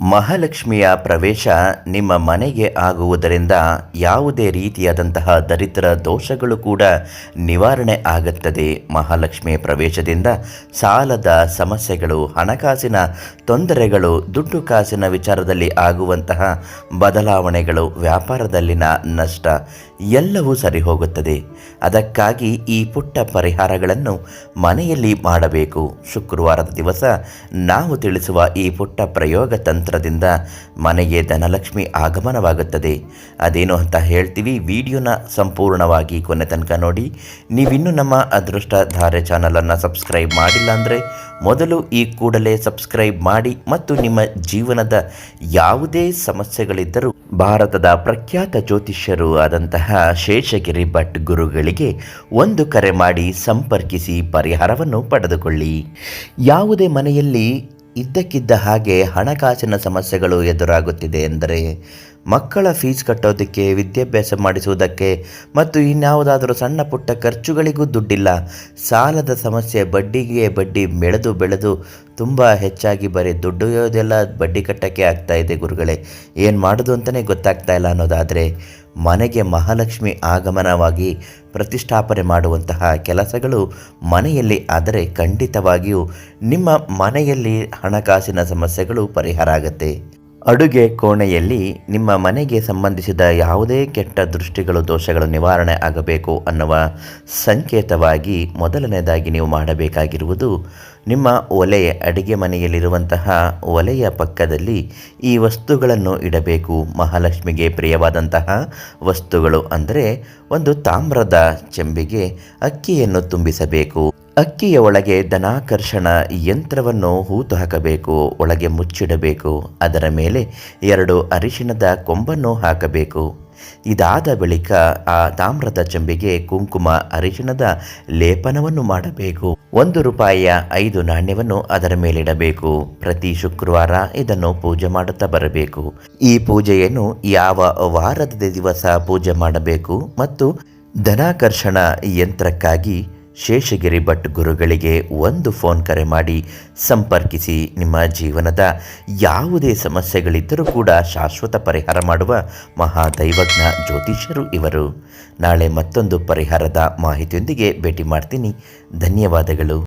ಮಹಾಲಕ್ಷ್ಮಿಯ ಪ್ರವೇಶ ನಿಮ್ಮ ಮನೆಗೆ ಆಗುವುದರಿಂದ ಯಾವುದೇ ರೀತಿಯಾದಂತಹ ದರಿದ್ರ ದೋಷಗಳು ಕೂಡ ನಿವಾರಣೆ ಆಗುತ್ತದೆ. ಮಹಾಲಕ್ಷ್ಮಿಯ ಪ್ರವೇಶದಿಂದ ಸಾಲದ ಸಮಸ್ಯೆಗಳು, ಹಣಕಾಸಿನ ತೊಂದರೆಗಳು, ದುಡ್ಡು ಕಾಸಿನ ವಿಚಾರದಲ್ಲಿ ಆಗುವಂತಹ ಬದಲಾವಣೆಗಳು, ವ್ಯಾಪಾರದಲ್ಲಿನ ನಷ್ಟ ಎಲ್ಲವೂ ಸರಿ ಹೋಗುತ್ತದೆ ಅದಕ್ಕಾಗಿ ಈ ಪುಟ್ಟ ಪರಿಹಾರಗಳನ್ನು ಮನೆಯಲ್ಲಿ ಮಾಡಬೇಕು. ಶುಕ್ರವಾರದ ದಿವಸ ನಾವು ತಿಳಿಸುವ ಈ ಪುಟ್ಟ ಪ್ರಯೋಗ ತಂತ್ರದಿಂದ ಮನೆಗೆ ಧನಲಕ್ಷ್ಮಿ ಆಗಮನವಾಗುತ್ತದೆ. ಅದೇನು ಅಂತ ಹೇಳ್ತೀವಿ, ವಿಡಿಯೋನ ಸಂಪೂರ್ಣವಾಗಿ ಕೊನೆ ತನಕ ನೋಡಿ. ನೀವಿನ್ನೂ ನಮ್ಮ ಅದೃಷ್ಟ ಧಾರೆ ಚಾನಲನ್ನು ಸಬ್ಸ್ಕ್ರೈಬ್ ಮಾಡಿಲ್ಲ ಅಂದರೆ ಮೊದಲು ಈ ಕೂಡಲೇ ಸಬ್ಸ್ಕ್ರೈಬ್ ಮಾಡಿ ಮತ್ತು ನಿಮ್ಮ ಜೀವನದ ಯಾವುದೇ ಸಮಸ್ಯೆಗಳಿದ್ದರೂ ಭಾರತದ ಪ್ರಖ್ಯಾತ ಜ್ಯೋತಿಷ್ಯರು ಆದಂತಹ ಶೇಷಗಿರಿ ಭಟ್ ಗುರುಗಳಿಗೆ ಒಂದು ಕರೆ ಮಾಡಿ ಸಂಪರ್ಕಿಸಿ ಪರಿಹಾರವನ್ನು ಪಡೆದುಕೊಳ್ಳಿ. ಯಾವುದೇ ಮನೆಯಲ್ಲಿ ಇದ್ದಕ್ಕಿದ್ದ ಹಾಗೆ ಹಣಕಾಸಿನ ಸಮಸ್ಯೆಗಳು ಎದುರಾಗುತ್ತಿದೆ ಎಂದರೆ ಮಕ್ಕಳ ಫೀಸ್ ಕಟ್ಟೋದಕ್ಕೆ, ವಿದ್ಯಾಭ್ಯಾಸ ಮಾಡಿಸುವುದಕ್ಕೆ ಮತ್ತು ಇನ್ಯಾವುದಾದರೂ ಸಣ್ಣ ಪುಟ್ಟ ಖರ್ಚುಗಳಿಗೂ ದುಡ್ಡಿಲ್ಲ. ಸಾಲದ ಸಮಸ್ಯೆ ಬಡ್ಡಿಗೆ ಬಡ್ಡಿ ಬೆಳೆದು ಬೆಳೆದು ತುಂಬ ಹೆಚ್ಚಾಗಿ ಬರೀ ದುಡ್ಡು ಇರೋದೆಲ್ಲ ಬಡ್ಡಿ ಕಟ್ಟಕ್ಕೆ ಆಗ್ತಾ ಇದೆ ಗುರುಗಳೇ. ಏನು ಮಾಡೋದು ಅಂತಲೇ ಗೊತ್ತಾಗ್ತಾ ಇಲ್ಲ ಅನ್ನೋದಾದರೆ, ಮನೆಗೆ ಮಹಾಲಕ್ಷ್ಮಿ ಆಗಮನವಾಗಿ ಪ್ರತಿಷ್ಠಾಪನೆ ಮಾಡುವಂತಹ ಕೆಲಸಗಳು ಮನೆಯಲ್ಲಿ ಆದರೆ ಖಂಡಿತವಾಗಿಯೂ ನಿಮ್ಮ ಮನೆಯಲ್ಲಿ ಹಣಕಾಸಿನ ಸಮಸ್ಯೆಗಳು ಪರಿಹಾರ ಆಗುತ್ತೆ. ಅಡುಗೆ ಕೋಣೆಯಲ್ಲಿ ನಿಮ್ಮ ಮನೆಗೆ ಸಂಬಂಧಿಸಿದ ಯಾವುದೇ ಕೆಟ್ಟ ದೃಷ್ಟಿಗಳು, ದೋಷಗಳು ನಿವಾರಣೆ ಆಗಬೇಕು ಅನ್ನುವ ಸಂಕೇತವಾಗಿ ಮೊದಲನೆಯದಾಗಿ ನೀವು ಮಾಡಬೇಕಾಗಿರುವುದು ನಿಮ್ಮ ಒಲೆಯ ಅಡುಗೆ ಮನೆಯಲ್ಲಿರುವಂತಹ ಒಲೆಯ ಪಕ್ಕದಲ್ಲಿ ಈ ವಸ್ತುಗಳನ್ನು ಇಡಬೇಕು. ಮಹಾಲಕ್ಷ್ಮಿಗೆ ಪ್ರಿಯವಾದಂತಹ ವಸ್ತುಗಳು ಅಂದರೆ ಒಂದು ತಾಮ್ರದ ಚೆಂಬಿಗೆ ಅಕ್ಕಿಯನ್ನು ತುಂಬಿಸಬೇಕು. ಅಕ್ಕಿಯ ಒಳಗೆ ಧನಾಕರ್ಷಣ ಯಂತ್ರವನ್ನು ಹೂತು ಹಾಕಬೇಕು ಒಳಗೆ ಮುಚ್ಚಿಡಬೇಕು, ಅದರ ಮೇಲೆ ಎರಡು ಅರಿಶಿಣದ ಕೊಂಬನ್ನು ಹಾಕಬೇಕು. ಇದಾದ ಬಳಿಕ ಆ ತಾಮ್ರದ ಚಂಬಿಗೆ ಕುಂಕುಮ ಅರಿಶಿಣದ ಲೇಪನವನ್ನು ಮಾಡಬೇಕು. ಒಂದು ರೂಪಾಯಿಯ ಐದು ನಾಣ್ಯವನ್ನು ಅದರ ಮೇಲಿಡಬೇಕು. ಪ್ರತಿ ಶುಕ್ರವಾರ ಇದನ್ನು ಪೂಜೆ ಮಾಡುತ್ತಾ ಬರಬೇಕು. ಈ ಪೂಜೆಯನ್ನು ಯಾವ ವಾರದ ದಿವಸ ಪೂಜೆ ಮಾಡಬೇಕು ಮತ್ತು ಧನಾಕರ್ಷಣ ಯಂತ್ರಕ್ಕಾಗಿ ಶೇಷಗಿರಿ ಭಟ್ ಗುರುಗಳಿಗೆ ಒಂದು ಫೋನ್ ಕರೆ ಮಾಡಿ ಸಂಪರ್ಕಿಸಿ. ನಿಮ್ಮ ಜೀವನದ ಯಾವುದೇ ಸಮಸ್ಯೆಗಳಿದ್ದರೂ ಕೂಡ ಶಾಶ್ವತ ಪರಿಹಾರ ಮಾಡುವ ಮಹಾದೈವಜ್ಞ ಜ್ಯೋತಿಷ್ಯರು ಇವರು. ನಾಳೆ ಮತ್ತೊಂದು ಪರಿಹಾರದ ಮಾಹಿತಿಯೊಂದಿಗೆ ಭೇಟಿ ಮಾಡ್ತೀನಿ. ಧನ್ಯವಾದಗಳು.